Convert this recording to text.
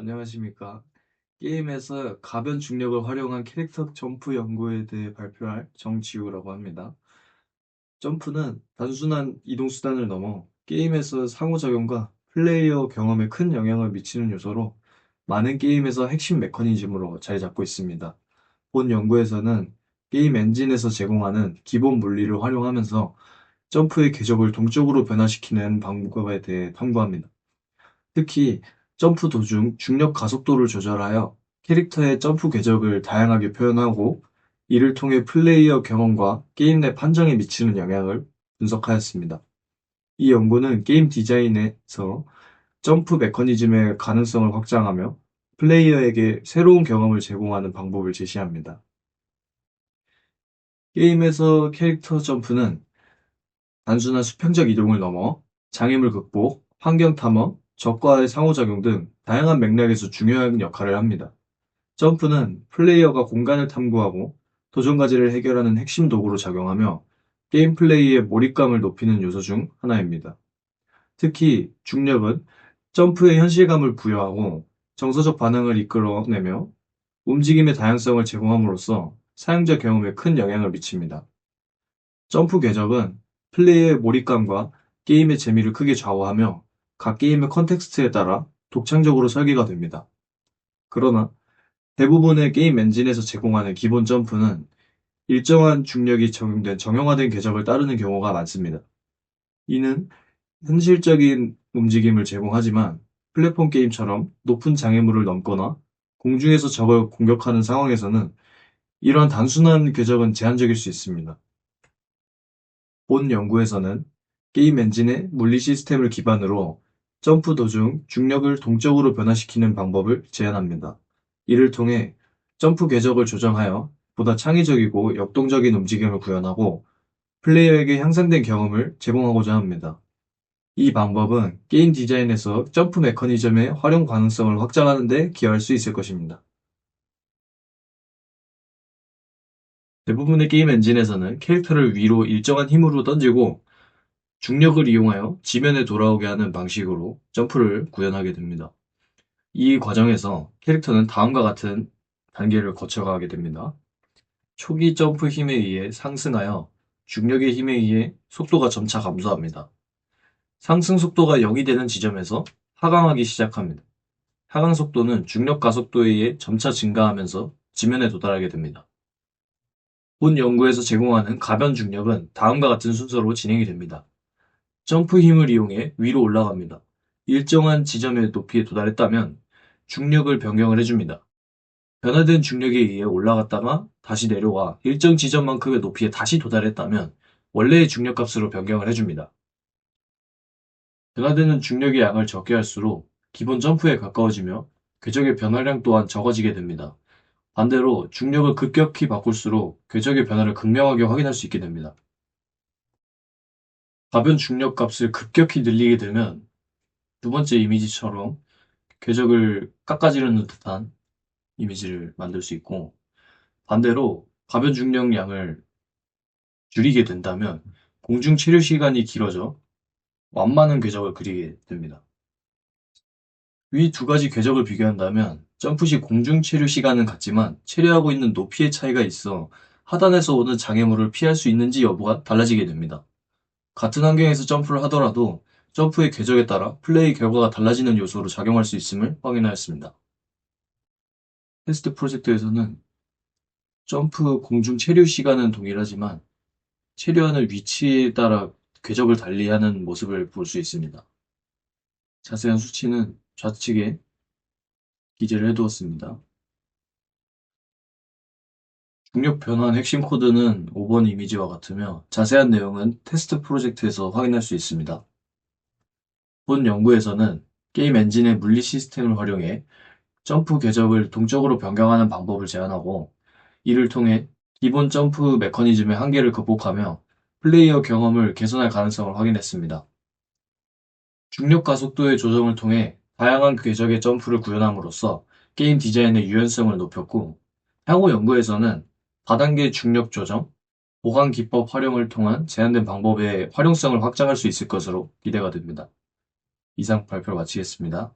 안녕하십니까. 게임에서 가변 중력을 활용한 캐릭터 점프 연구에 대해 발표할 정지우라고 합니다. 점프는 단순한 이동 수단을 넘어 게임에서 상호작용과 플레이어 경험에 큰 영향을 미치는 요소로 많은 게임에서 핵심 메커니즘으로 자리 잡고 있습니다. 본 연구에서는 게임 엔진에서 제공하는 기본 물리를 활용하면서 점프의 궤적을 동적으로 변화시키는 방법에 대해 탐구합니다. 특히 점프 도중 중력 가속도를 조절하여 캐릭터의 점프 궤적을 다양하게 표현하고 이를 통해 플레이어 경험과 게임 내 판정에 미치는 영향을 분석하였습니다. 이 연구는 게임 디자인에서 점프 메커니즘의 가능성을 확장하며 플레이어에게 새로운 경험을 제공하는 방법을 제시합니다. 게임에서 캐릭터 점프는 단순한 수평적 이동을 넘어 장애물 극복, 환경 탐험, 적과의 상호작용 등 다양한 맥락에서 중요한 역할을 합니다. 점프는 플레이어가 공간을 탐구하고 도전과제를 해결하는 핵심 도구로 작용하며 게임 플레이의 몰입감을 높이는 요소 중 하나입니다. 특히 중력은 점프의 현실감을 부여하고 정서적 반응을 이끌어내며 움직임의 다양성을 제공함으로써 사용자 경험에 큰 영향을 미칩니다. 점프 궤적은 플레이의 몰입감과 게임의 재미를 크게 좌우하며 각 게임의 컨텍스트에 따라 독창적으로 설계가 됩니다. 그러나 대부분의 게임 엔진에서 제공하는 기본 점프는 일정한 중력이 적용된 정형화된 궤적을 따르는 경우가 많습니다. 이는 현실적인 움직임을 제공하지만 플랫폼 게임처럼 높은 장애물을 넘거나 공중에서 적을 공격하는 상황에서는 이러한 단순한 궤적은 제한적일 수 있습니다. 본 연구에서는 게임 엔진의 물리 시스템을 기반으로 점프 도중 중력을 동적으로 변화시키는 방법을 제안합니다. 이를 통해 점프 궤적을 조정하여 보다 창의적이고 역동적인 움직임을 구현하고 플레이어에게 향상된 경험을 제공하고자 합니다. 이 방법은 게임 디자인에서 점프 메커니즘의 활용 가능성을 확장하는 데 기여할 수 있을 것입니다. 대부분의 게임 엔진에서는 캐릭터를 위로 일정한 힘으로 던지고 중력을 이용하여 지면에 돌아오게 하는 방식으로 점프를 구현하게 됩니다. 이 과정에서 캐릭터는 다음과 같은 단계를 거쳐가게 됩니다. 초기 점프 힘에 의해 상승하여 중력의 힘에 의해 속도가 점차 감소합니다. 상승 속도가 0이 되는 지점에서 하강하기 시작합니다. 하강 속도는 중력 가속도에 의해 점차 증가하면서 지면에 도달하게 됩니다. 본 연구에서 제공하는 가변 중력은 다음과 같은 순서로 진행이 됩니다. 점프 힘을 이용해 위로 올라갑니다. 일정한 지점의 높이에 도달했다면 중력을 변경을 해줍니다. 변화된 중력에 의해 올라갔다가 다시 내려와 일정 지점만큼의 높이에 다시 도달했다면 원래의 중력값으로 변경을 해줍니다. 변화되는 중력의 양을 적게 할수록 기본 점프에 가까워지며 궤적의 변화량 또한 적어지게 됩니다. 반대로 중력을 급격히 바꿀수록 궤적의 변화를 극명하게 확인할 수 있게 됩니다. 가변 중력 값을 급격히 늘리게 되면 두 번째 이미지처럼 궤적을 깎아지르는 듯한 이미지를 만들 수 있고 반대로 가변 중력량을 줄이게 된다면 공중 체류 시간이 길어져 완만한 궤적을 그리게 됩니다. 위 두 가지 궤적을 비교한다면 점프 시 공중 체류 시간은 같지만 체류하고 있는 높이의 차이가 있어 하단에서 오는 장애물을 피할 수 있는지 여부가 달라지게 됩니다. 같은 환경에서 점프를 하더라도 점프의 궤적에 따라 플레이 결과가 달라지는 요소로 작용할 수 있음을 확인하였습니다. 테스트 프로젝트에서는 점프 공중 체류 시간은 동일하지만 체류하는 위치에 따라 궤적을 달리하는 모습을 볼 수 있습니다. 자세한 수치는 좌측에 기재를 해두었습니다. 중력 변환 핵심 코드는 5번 이미지와 같으며 자세한 내용은 테스트 프로젝트에서 확인할 수 있습니다. 본 연구에서는 게임 엔진의 물리 시스템을 활용해 점프 궤적을 동적으로 변경하는 방법을 제안하고 이를 통해 기본 점프 메커니즘의 한계를 극복하며 플레이어 경험을 개선할 가능성을 확인했습니다. 중력 가속도의 조정을 통해 다양한 궤적의 점프를 구현함으로써 게임 디자인의 유연성을 높였고 향후 연구에서는 다단계 중력 조정, 보강 기법 활용을 통한 제한된 방법의 활용성을 확장할 수 있을 것으로 기대가 됩니다. 이상 발표를 마치겠습니다.